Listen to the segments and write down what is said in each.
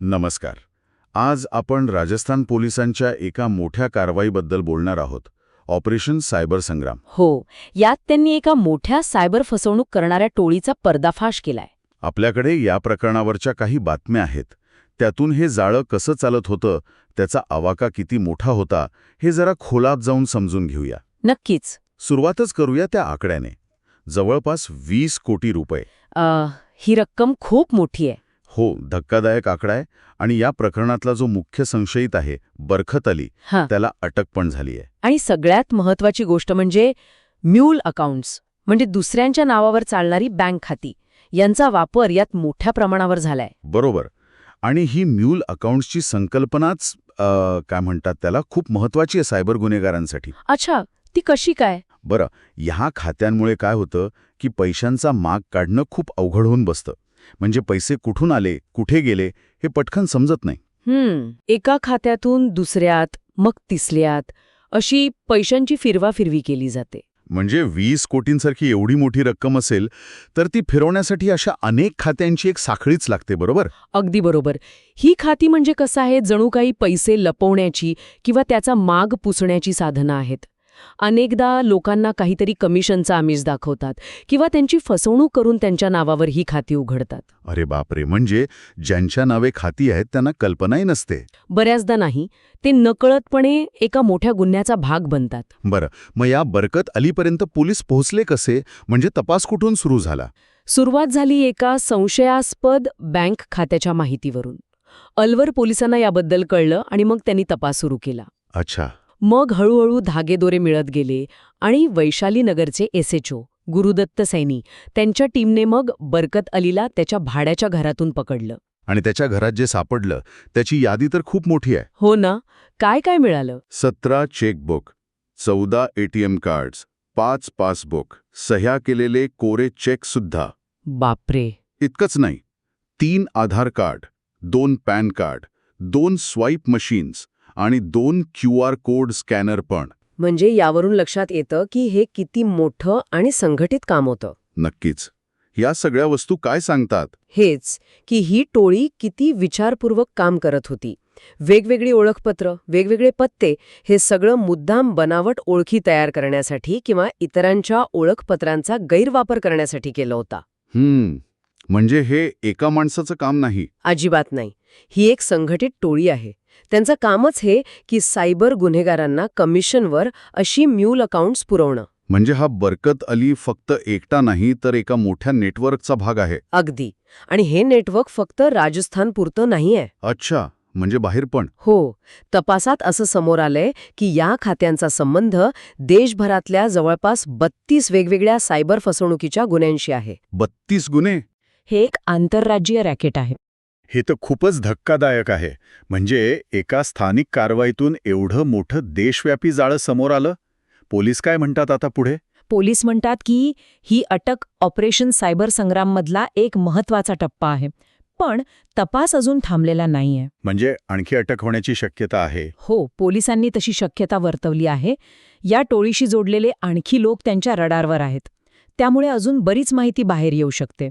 नमस्कार. आज आपण राजस्थान पोलिसांच्या एका मोठ्या कारवाईबद्दल बोलणार आहोत. Operation cyber Sangram. हो यात त्यांनी एका मोठ्या सायबर फसवणूक करणाऱ्या टोळीचा पर्दाफाश केलाय. आपल्याकडे या प्रकरणावरच्या काही बातम्या आहेत. त्यातून हे जाळं कसं चालत होतं त्याचा आवाका किती मोठा होता हे जरा खोलात जाऊन समजून घेऊया. नक्कीच. सुरुवातच करूया त्या आकड्याने. जवळपास वीस कोटी रुपये. अ, ही रक्कम खूप मोठी आहे. हो धक्कादायक आकडा आहे आणि या प्रकरणातला जो मुख्य संशयित आहे बरखत अली हां. त्याला अटक पण झाली आहे आणि सगळ्यात महत्वाची गोष्ट म्हणजे म्यूल अकाउंट्स म्हणजे दुसऱ्यांच्या नावावर चालणारी बँक खाती यांचा वापर यात मोठ्या प्रमाणावर झालाय. बरोबर. आणि ही म्यूल अकाउंट्सची संकल्पनाच काय म्हणतात त्याला खूप महत्वाची आहे सायबर गुन्हेगारांसाठी. अच्छा ती कशी काय? बरं ह्या खात्यांमुळे काय होतं की पैशांचा माग काढणं खूप अवघड होऊन बसतं. म्हणजे पैसे कुठून आले कुठे गेले हे पटकन समजत नाही. हम्म एका खात्यातून दुसऱ्यात मग तिसऱ्यात अशी पैशांची फिरवाफिरवी केली जाते. म्हणजे वीस कोटींसारखी एवढी मोठी रक्कम असेल तर ती फिरवण्यासाठी अशा अनेक खात्यांची एक साखळीच लागते बरोबर? अगदी बरोबर. ही खाती म्हणजे कसं आहे? जणू काही पैसे लपवण्याची किंवा त्याचा माग पुसण्याची साधनं आहेत. अनेकदा लोकांना काहीतरी कमिशनचा आमिष दाखवतात किंवा त्यांची फसवणूक करून त्यांच्या नावावर ही खाती उघडतात. अरे बापरे म्हणजे ज्यांच्या नावे खाती आहेत त्यांना कल्पनाही नसते. बऱ्याचदा नाही ते नकळतपणे एका मोठ्या गुन्ह्याचा भाग बनतात. बरं मग या बरकत अलीपर्यंत पोलीस पोहोचले कसे? म्हणजे तपास कुठून सुरू झाला? सुरुवात झाली एका संशयास्पद बँक खात्याच्या माहितीवरून. अलवर पोलिसांना याबद्दल कळलं आणि मग त्यांनी तपास सुरू केला. अच्छा. मग हळूहळू धागेदोरे मिळत गेले आणि वैशाली नगरचे एसएचओ गुरुदत्त सैनी त्यांच्या टीमने मग बरकत अलीला त्याच्या भाड्याच्या घरातून पकडलं. आणि त्याच्या घरात जे सापडलं त्याची यादी तर खूप मोठी आहे. हो ना? काय काय मिळालं? सतरा चेकबुक चौदा एटीएम कार्ड्स पाच पासबुक सह्या केलेले कोरे चेक सुद्धा. बापरे! इतकंच नाही तीन आधार कार्ड दोन पॅन कार्ड दोन स्वाईप मशीन्स आणि दोन क्यू आर कोड स्कॅनर पण. म्हणजे यावरून लक्षात येतं की हे किती मोठं आणि संघटित काम होतं. नक्कीच. या सगळ्या वस्तू काय सांगतात? हेच की ही टोळी किती विचारपूर्वक काम करत होती. वेगवेगळी ओळखपत्र वेगवेगळे पत्ते हे सगळं मुद्दाम बनावट ओळखी तयार करण्यासाठी किंवा इतरांच्या ओळखपत्रांचा गैरवापर करण्यासाठी केलं होता. हम्म. म्हणजे हे एका माणसाचं काम नाही. अजिबात नाही. ही एक संघटित टोळी आहे. त्यांचं कामच हे की सायबर गुन्हेगारांना कमिशनवर अशी म्यूल अकाउंट्स पुरवणं. म्हणजे हा बरकत अली फक्त एकटा नाही तर एका मोठ्या नेटवर्कचा भाग आहे. अगदी. आणि हे नेटवर्क फक्त राजस्थानपुरतं नाहीये. अच्छा म्हणजे बाहेर पण. हो तपासात असं समोर आलंय की या खात्यांचा संबंध देशभरातल्या जवळपास बत्तीस वेगवेगळ्या सायबर फसवणुकीच्या गुन्ह्यांशी आहे. बत्तीस गुन्हे? हे एक आंतरराज्यीय रॅकेट आहे. हे तर खूपच धक्कादायक आहे. म्हणजे एका स्थानिक कारवाईतून एवढं मोठं देशव्यापी जाळं समोर आलं? पोलीस काय म्हणतात आता पुढे? पोलीस म्हणतात की ही अटक ऑपरेशन सायबर संग्राममधला एक महत्त्वाचा टप्पा आहे. पण तपास अजून थांबलेला नाहीये. म्हणजे आणखी अटक होण्याची शक्यता आहे? हो पोलिसांनी तशी शक्यता वर्तवली आहे. या टोळीशी जोडलेले आणखी लोक त्यांच्या रडारवर आहेत. त्यामुळे अजून बरीच माहिती बाहेर येऊ शकते.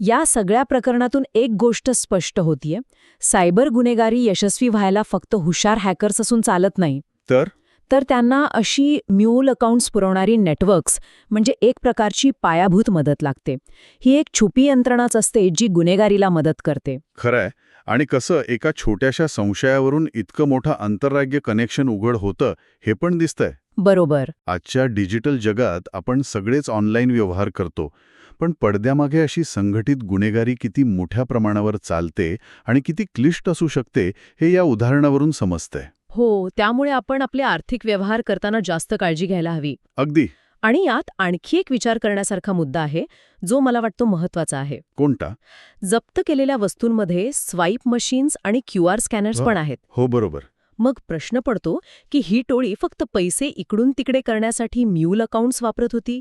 या सगळ्या प्रकरणातून एक गोष्ट स्पष्ट होतीये. सायबर गुन्हेगारी यशस्वी व्हायला फक्त हुशार हॅकर्स असून चालत नाही. तर? तर त्यांना अशी म्यूल अकाउंट्स पुरवणारी नेटवर्क्स म्हणजे एक प्रकारची पायाभूत मदत लागते. ही एक छुपी यंत्रणाच असते जी गुन्हेगारीला मदत करते. खरंय. आणि कसं एका छोट्याशा संशयावरून इतकं मोठं आंतरराज्य कनेक्शन उघड होतं हे पण दिसतंय. बरोबर. आजच्या डिजिटल जगात आपण सगळेच ऑनलाईन व्यवहार करतो. पण पडद्यामागे अशी संघटित गुन्हेगारी किती मोठ्या प्रमाणावर चालते आणि किती क्लिष्ट असू शकते हे या उदाहरणावरून समजतंय. हो त्यामुळे आपण आपले आर्थिक व्यवहार करताना जास्त काळजी घ्यायला हवी. अगदी. आणि यात आणखी एक विचार करण्यासारखा मुद्दा आहे जो मला वाटतो महत्त्वाचा आहे. कोणता? जप्त केलेल्या वस्तूंमध्ये स्वाईप मशीन्स आणि क्यू आर स्कॅनर्स. पण आहेत. हो बरोबर. मग प्रश्न पडतो की ही टोळी फक्त पैसे इकडून तिकडे करण्यासाठी म्यूल अकाउंट्स वापरत होती?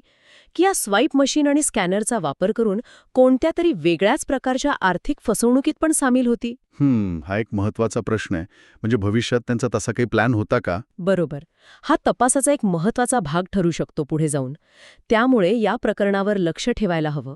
की या स्वाईप मशीन आणि स्कॅनरचा वापर करून कोणत्या तरी वेगळ्याच प्रकारच्या आर्थिक फसवणुकीत पण सामील होती? हम्म हा एक महत्त्वाचा प्रश्न आहे. म्हणजे भविष्यात त्यांचा तसा काही प्लॅन होता का? बरोबर. हा तपासाचा एक महत्त्वाचा भाग ठरू शकतो पुढे जाऊन. त्यामुळे या प्रकरणावर लक्ष ठेवायला हवं.